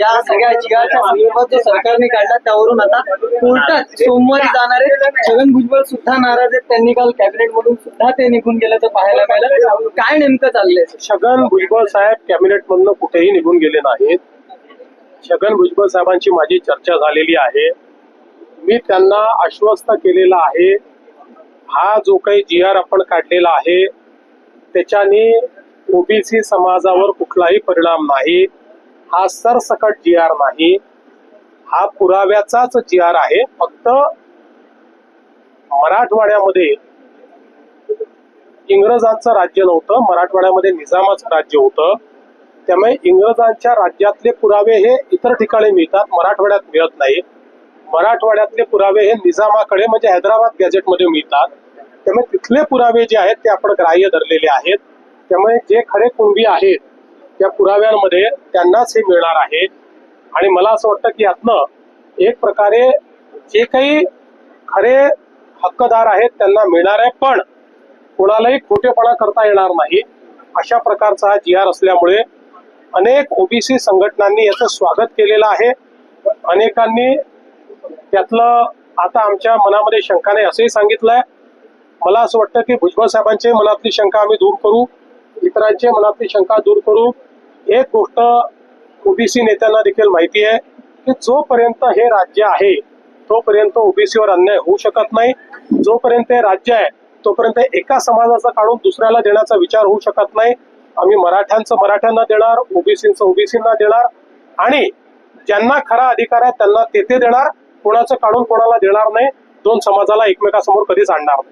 या सगळ्या जिहाच्या संदर्भात जो सरकारने काढला. त्यावरून आता कोर्टात सोमवारी जाणारे छगन भुजबळ सुद्धा नाराज आहेत. त्यांनी काल कॅबिनेट मधून सुद्धा ते निघून गेल्याचं पाहायला मिळालं. काय नेमकं चाललंय? छगन भुजबळ साहेब कॅबिनेट मधनं कुठेही निघून गेले नाहीत. छगन भुजबळ साहेबांची माझी चर्चा झालेली आहे. मी त्यांना आश्वस्त केलेलं आहे. हा जो काही जी आर आपण काढलेला आहे त्याच्याने ओबीसी समाजावर कुठलाही परिणाम नाही. हा सरसकट जी आर नाही. हा पुराव्याचाच जी आर आहे. फक्त मराठवाड्यामध्ये इंग्रजांचं राज्य नव्हतं. मराठवाड्यामध्ये निजामाचं राज्य होतं. त्यामुळे इंग्रजांच्या राज्यातले पुरावे हे इतर ठिकाणी मिळतात. मराठवाड्यात मिळत नाही. मराठवाड्यातले पुरावे हे निजामाकडे म्हणजे हैदराबाद गॅजेटमध्ये मिळतात. त्यामुळे तिथले पुरावे जे आहेत ते आपण ग्राह्य धरलेले आहेत. त्यामुळे जे खरे कुणबी आहेत त्या पुराव्यांमध्ये त्यांनाच हे मिळणार आहे. आणि मला असं वाटतं की यातनं एक प्रकारे जे काही खरे हक्कदार आहेत त्यांना मिळणार आहे पण कोणालाही खोटेपणा करता येणार नाही. अशा प्रकारचा हा जी आर असल्यामुळे अनेक ओबीसी संघटनांनी याचं स्वागत केलेलं आहे. अनेकांनी त्यातलं आता आमच्या मनामध्ये शंका नाही असंही आहे मला असं वाटतं की भुजबळ साहेबांचे मनातली शंका आम्ही दूर करू इतरांचे मनातली शंका दूर करू. एक गोष्ट ओबीसी नेत्यांना देखील माहिती आहे की जोपर्यंत हे राज्य आहे तोपर्यंत ओबीसीवर अन्याय होऊ शकत नाही. जोपर्यंत हे राज्य आहे तोपर्यंत एका समाजाचं काढून दुसऱ्याला देण्याचा विचार होऊ शकत नाही. आम्ही मराठ्यांचं मराठ्यांना देणार ओबीसीचं ओबीसींना देणार आणि ज्यांना खरा अधिकार आहे त्यांना तेथे देणार. कोणाचं काढून कोणाला देणार नाही दोन समाजाला एकमेकासमोर कधीच आणणार नाही.